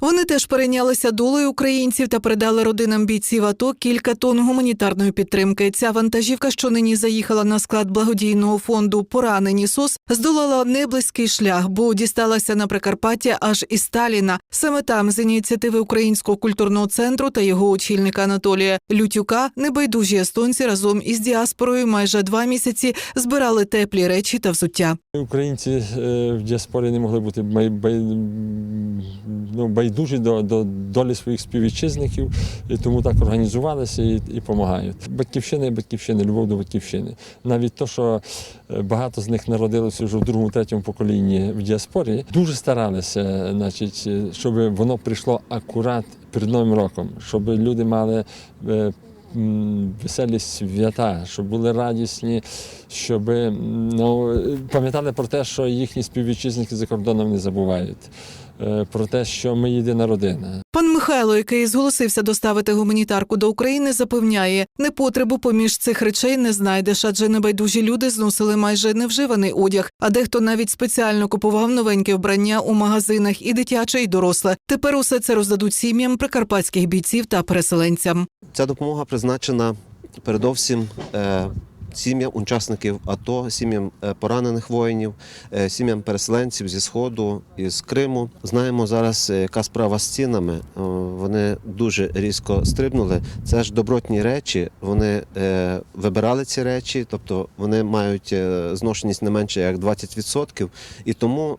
Вони теж перейнялися долею українців та передали родинам бійців АТО кілька тонн гуманітарної підтримки. Ця вантажівка, що нині заїхала на склад благодійного фонду Поранені СОС, здолала неблизький шлях, бо дісталася на Прикарпаття аж із Сталіна. Саме там, з ініціативи Українського культурного центру та його очільника Анатолія Лютюка, небайдужі естонці разом із діаспорою майже два місяці збирали теплі речі та взуття. Українці е, в діаспорі не могли бути ну, байдужі до, до долі своїх співвітчизників, і тому так організувалися і, і допомагають. Батьківщина і батьківщина, любов до батьківщини. Навіть то, що е, багато з них народилося вже в другому, третьому поколінні в діаспорі, дуже старалися, значить, е, щоб воно прийшло акурат перед Новим роком, щоб люди мали. е, Веселі свята, щоб були радісні, щоб ну, пам'ятали про те, що їхні співвітчизники за кордоном не забувають, е, про те, що ми єдина родина. Пан Михайло, який зголосився доставити гуманітарку до України, запевняє, непотребу поміж цих речей не знайдеш, адже небайдужі люди зносили майже невживаний одяг, а дехто навіть спеціально купував новеньке вбрання у магазинах і дитяче, і доросле. Тепер усе це роздадуть сім'ям прикарпатських бійців та переселенцям. Ця допомога призначена передовсім е, сім'ям учасників АТО, сім'ям е, поранених воїнів, е, сім'ям переселенців зі Сходу із Криму. Знаємо зараз, е, яка справа з цінами. Вони дуже різко стрибнули. Це ж добротні речі. Вони вибирали ці речі, тобто вони мають зношеність не менше як 20%. І тому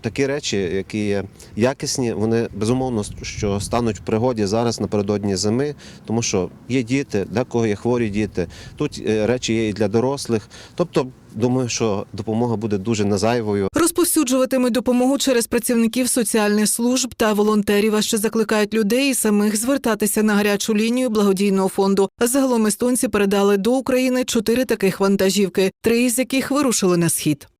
такі речі, які є якісні, вони безумовно що стануть в пригоді зараз напередодні зими, тому що є діти, декого є хворі діти. Тут е, речі є і для дорослих. Тобто, думаю, що допомога буде дуже незайвою. Розповсюджуватимуть допомогу через працівників соціальних служб та волонтерів, а ще закликають людей і самих звертатися на гарячу лінію благодійного фонду. Загалом естонці передали до України чотири таких вантажівки, три із яких вирушили на схід.